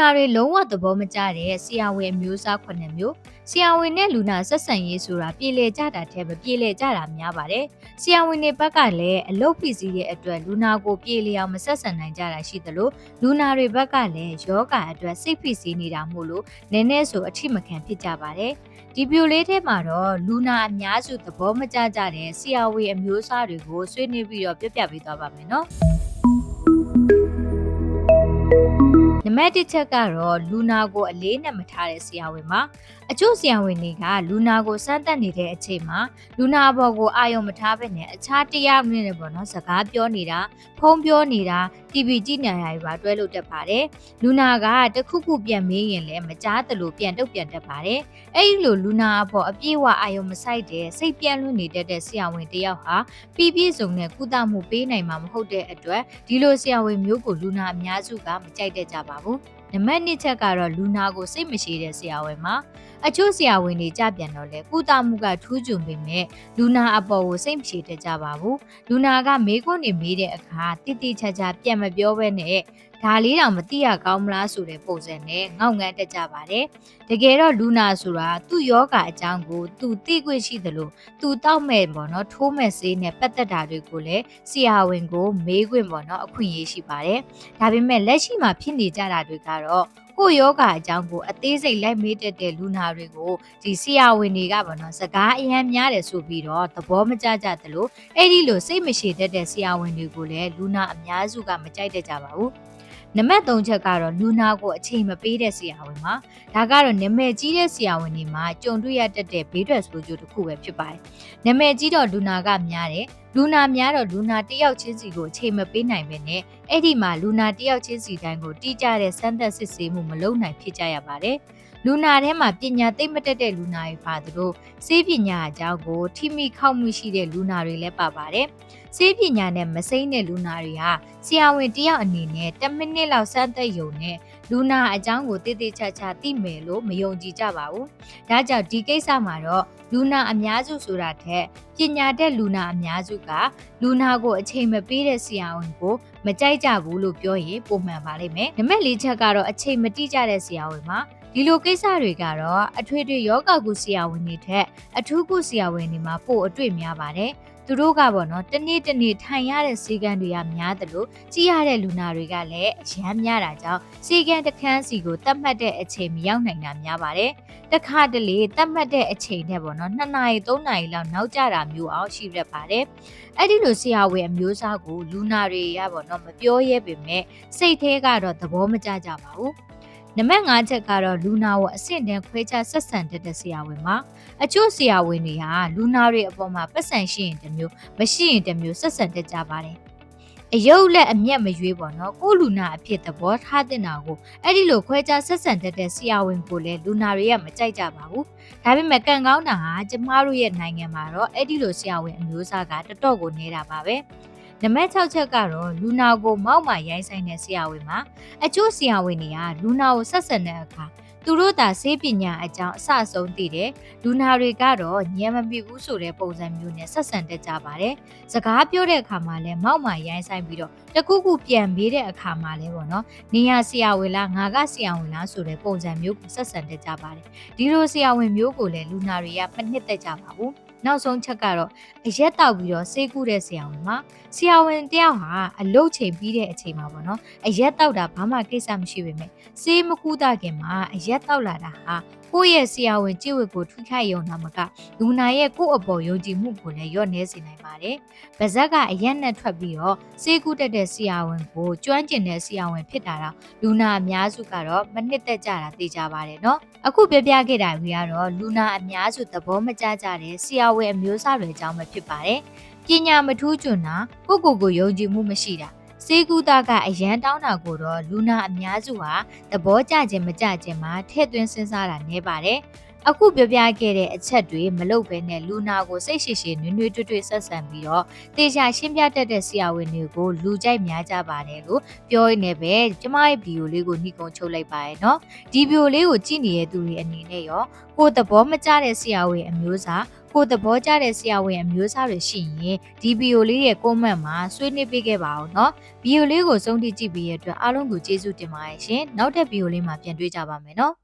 နာတွေလုံးဝသဘောမကျတဲ့ဆရာဝန်အမျိုးအစားခုနှစ်မျိုးဆရာဝန်နဲ့လူနာဆက်ဆံရေးဆိုတာပြေလည်ကြတာတည်းမပြေလည်ကြတာများပါတယ်ဆရာဝန်တွေဘက်ကလည်းအလုပ်ဖိစီးတဲ့အတွက်လူနာကိုပြေလည်အောင်မဆက်ဆံနိုင်ကြတာရှိသလိုလူနာတွေဘက်ကလည်းယောဂအတွက်စိတ်ဖိစီးနေတာမို့လို့နည်းနည်းဆိုအထိမခံဖြစ်ကြပါတယ်ဒီပြိုလေးထဲမှာတော့လူနာအများစုသဘောမကျကြတဲ့ဆရာဝန်အမျိုးအစားတွေကိုဆွေးနွေးပြီးတော့ပြပြပေးသွားပါမယ်နော် နံပါတ်1ချက်ကတော့လူနာကိုအလေးနဲ့မထားတဲ့ဆရာဝန်ပါအချို့ဆရာဝန်တွေကလူနာကိုစမ်းသပ်နေတဲ့အချိန်မှာလူနာဘော်ကိုအာရုံမထားဘဲနဲ့အခြားတရားမနဲ့ပေါ့နော်စကားပြောနေတာဖုန်းပြောနေတာ TV ကြည့်နေရပါတွဲလို့တက်ပါတယ်လူနာကတခုခုပြန်မေးရင်လည်းမကြားသလိုပြန်တုတ်ပြန်တက်ပါတယ်အဲ့ဒီလိုလူနာအပေါ်အပြည့်အဝအာရုံမဆိုင်တဲ့စိတ်ပြန့်လွင့်နေတတ်တဲ့ဆရာဝန်တယောက်ဟာပြည်ပြည့်စုံတဲ့ကုသမှုပေးနိုင်မှာမဟုတ်တဲ့အတွက်ဒီလိုဆရာဝန်မျိုးကိုလူနာအများစုကမကြိုက်တတ်ကြပါဘူးနံပါတ်2ချက်ကတော့လူနာကိုစိတ်မရှိတဲ့ဆရာဝန်မှာအချို့ဆရာဝန်တွေကြပြန်တော့လေကုသမှုကထူးချွန်ပေမဲ့လူနာအပေါ်ကိုစိတ်မရှိတတ်ကြပါဘူးလူနာကမေးခွန်းနေမေးတဲ့အခါတိတိကျကျပြန်မပြောဘဲနဲ့ ဒါလေးတောင်မသိရကောင်းမလားဆိုတဲ့ပုံစံနဲ့ငေါက်ငန်းတက်ကြပါတယ်တကယ်တော့လူနာဆိုတာသူ့ယောဂအကြောင်းကိုသူသိခွင့်ရှိသလိုသူတောက်မဲ့ပေါ့နော်ထိုးမဲ့ဆေးနဲ့ပတ်သက်တာတွေကိုလည်းဆရာဝန်ကိုမေးခွင့်ပေါ့နော်အခွင့်အရေးရှိပါတယ်ဒါပေမဲ့လက်ရှိမှာဖြစ်နေကြတာတွေကတော့ကိုယောဂအကြောင်းကိုအသေးစိတ်လိုက်မေးတတ်တဲ့လူနာတွေကိုဒီဆရာဝန်တွေကပေါ့နော်စကားအယမ်းများတယ်ဆိုပြီးတော့သဘောမကျကြသလိုအဲ့ဒီလိုစိတ်မရှိတတ်တဲ့ဆရာဝန်တွေကိုလည်းလူနာအများစုကမကြိုက်တတ်ကြပါဘူး နံပါတ်3ချက်ကတော့လူနာကိုအချိန်မပေးတဲ့ဆရာဝန်ပါဒါကတော့နာမည်ကြီးတဲ့ဆရာဝန်တွေမှာကြုံတွေ့ရတတ်တဲ့ဘေးထွက်ဆိုးကျိုးတစ်ခုပဲဖြစ်ပါတယ်နာမည်ကြီးတော့လူနာကများတယ်လူနာများတော့လူနာတယောက်ချင်းစီကိုအချိန်မပေးနိုင်ပဲနဲ့အဲ့ဒီမှာလူနာတယောက်ချင်းစီတိုင်းကိုတိကျတဲ့စမ်းသပ်စစ်ဆေးမှုမလုပ်နိုင်ဖြစ်ကြရပါတယ် လူနာထဲမှာပညာသိမ့်မတက်တဲ့လူနာတွေပါသူတို့စေးပညာအကြောင်းကိုထိမိခောက်မှုရှိတဲ့လူနာတွေလည်းပါပါတယ်။စေးပညာနဲ့မစိမ့်တဲ့လူနာတွေဟာဆရာဝန်တယောက်အနေနဲ့10မိနစ်လောက်စမ်းသပ်ယုံနဲ့လူနာအကြောင်းကိုတိတိကျကျသိမယ်လို့မယုံကြည်ကြပါဘူး။ဒါကြောင့်ဒီကိစ္စမှာတော့လူနာအများစုဆိုတာထက်ပညာတတ်လူနာအများစုကလူနာကိုအချိန်မပေးတဲ့ဆရာဝန်ကိုမကြိုက်ကြဘူးလို့ပြောရင်ပုံမှန်ပါလိမ့်မယ်။နံပါတ်၄ချက်ကတော့အချိန်မတိကျတဲ့ဆရာဝန်မှာ ဒီလိုကိစ္စတွေကတော့အထွေထွေယောဂကုဆရာဝန်တွေထက်အထူးကုဆရာဝန်တွေမှာပို့အတွေ့များပါတယ်။သူတို့ကပေါ့နော်တနေ့တနေ့ထိုင်ရတဲ့စီကံတွေကများတယ်လို့ကြည့်ရတဲ့လူနာတွေကလည်းအရန်များတာကြောင့်စီကံတစ်ခန်းစီကိုတတ်မှတ်တဲ့အချိန်မရောက်နိုင်တာများပါတယ်။တခါတလေတတ်မှတ်တဲ့အချိန်နဲ့ပေါ့နော်2နာရီ3နာရီလောက်နောက်ကျတာမျိုးအောင်ရှိရပါတယ်။အဲ့ဒီလိုဆရာဝန်အမျိုးအစားကိုလူနာတွေရပေါ့နော်မပြောရဲပေမဲ့စိတ်ထဲကတော့သဘောမကျကြပါဘူး။ နံပါတ်5ချက်ကတော့လူနာကိုအဆင့်တန်းခွဲခြားဆက်ဆံတတ်တဲ့ဆရာဝန်ပါအချို့ဆရာဝန်တွေဟာလူနာတွေအပေါ်မှာပတ်စံရှိရင်တစ်မျိုးမရှိရင်တစ်မျိုးဆက်ဆံတတ်ကြပါတယ်အယုတ်လက်အမျက်မရွေးပေါ့နော်ကိုလူနာအဖြစ်သဘောထားတဲ့နာကိုအဲ့ဒီလိုခွဲခြားဆက်ဆံတတ်တဲ့ဆရာဝန်ကိုလည်းလူနာတွေကမကြိုက်ကြပါဘူးဒါပေမဲ့ကံကောင်းတာဟာကျမတို့ရဲ့နိုင်ငံမှာတော့အဲ့ဒီလိုဆရာဝန်အမျိုးအစားကတော်တော်ကိုနေတာပါပဲ နံပါတ်6ချက်ကတော့လူနာကိုမောက်မာရိုင်းဆိုင်တဲ့ဆရာဝန်မှာအချို့ဆရာဝန်တွေကလူနာကိုဆက်ဆံတဲ့အခါသူတို့သာဆေးပညာအကြောင်းအစဆုံးသိတယ်လူနာတွေကတော့ညံမပြဘူးဆိုတဲ့ပုံစံမျိုးနဲ့ဆက်ဆံတတ်ကြပါတယ်စကားပြောတဲ့အခါမှာလည်းမောက်မာရိုင်းဆိုင်ပြီးတော့တခုခုပြန်မေးတဲ့အခါမှာလည်းပေါ့နော်နေရဆရာဝန်လားငါကဆရာဝန်လားဆိုတဲ့ပုံစံမျိုးကိုဆက်ဆံတတ်ကြပါတယ်ဒီလိုဆရာဝန်မျိုးကိုလည်းလူနာတွေကမနှစ်သက်ကြပါဘူး နောက်ဆုံးချက်ကတော့အရက်တောက်ပြီးတော့ဆေးကုတဲ့ဆရာဝန်မှာဆရာဝန်တယောက်ဟာအလုတ်ချိန်ပြီးတဲ့အချိန်မှာပေါ့နော်အရက်တောက်တာဘာမှကိစ္စမရှိပေမဲ့ဆေးမကူတာခင်မှာအရက်တောက်လာတာဟာကိုယ့်ရဲ့ဆရာဝန်ကြည့်ဝတ်ကိုထွေးခိုက်ရုံနာမကလူနာရဲ့ကိုယ့်အပေါ်ယုံကြည်မှုကိုလည်းရော့နေစေနိုင်ပါတယ်။ဗဇက်ကအရက်နဲ့ထွက်ပြီးတော့စေကူတက်တဲ့ဆရာဝန်ကိုကျွမ်းကျင်တဲ့ဆရာဝန်ဖြစ်တာတော့လူနာအများစုကတော့မနစ်သက်ကြတာသိကြပါတယ်နော်။အခုပြပြခဲ့တာတွေကတော့လူနာအများစုသဘောမကျကြတဲ့ဆရာဝန်အမျိုးအစားတွေအကြောင်းပဲဖြစ်ပါတယ်။ပညာမထူးကျွန်းတာကိုကိုကိုယုံကြည်မှုမရှိတာစေကူတာကအရန်တောင်းတာကိုတော့လူနာအများစုဟာသဘောကျခြင်းမကျခြင်းမှာထည့်သွင်းစဉ်းစားတာနေပါတယ်။အခုပြောပြခဲ့တဲ့အချက်တွေမလုပ်ဘဲနဲ့လူနာကိုစိတ်ရှိရှိနွေ့နွေ့တွေ့တွေ့ဆက်ဆံပြီးတော့တေချာရှင်းပြတတ်တဲ့ဆရာဝန်တွေကိုလူကြိုက်များကြပါတယ်လို့ပြောရင်းနဲ့ပဲကျမရဲ့ဗီဒီယိုလေးကိုနှိကုံချုပ်လိုက်ပါရဲ့နော်ဒီဗီဒီယိုလေးကိုကြည့်နေတဲ့သူတွေအနေနဲ့ရောကိုယ်သဘောမကျတဲ့ဆရာဝန်အမျိုးအစား ကိုသဘောကျတဲ့ဆရာဝန်အမျိုးအစားတွေရှိရင်ဒီဗီဒီယိုလေးရဲ့ comment မှာဆွေးနွေးပေးခဲ့ပါအောင်နော်ဗီဒီယိုလေးကိုဆုံးထိကြည့်ပြီးရတဲ့အတွက်အားလုံးကိုကျေးဇူးတင်ပါတယ်ရှင်နောက်တဲ့ဗီဒီယိုလေးမှာပြန်တွေ့ကြပါမယ်နော်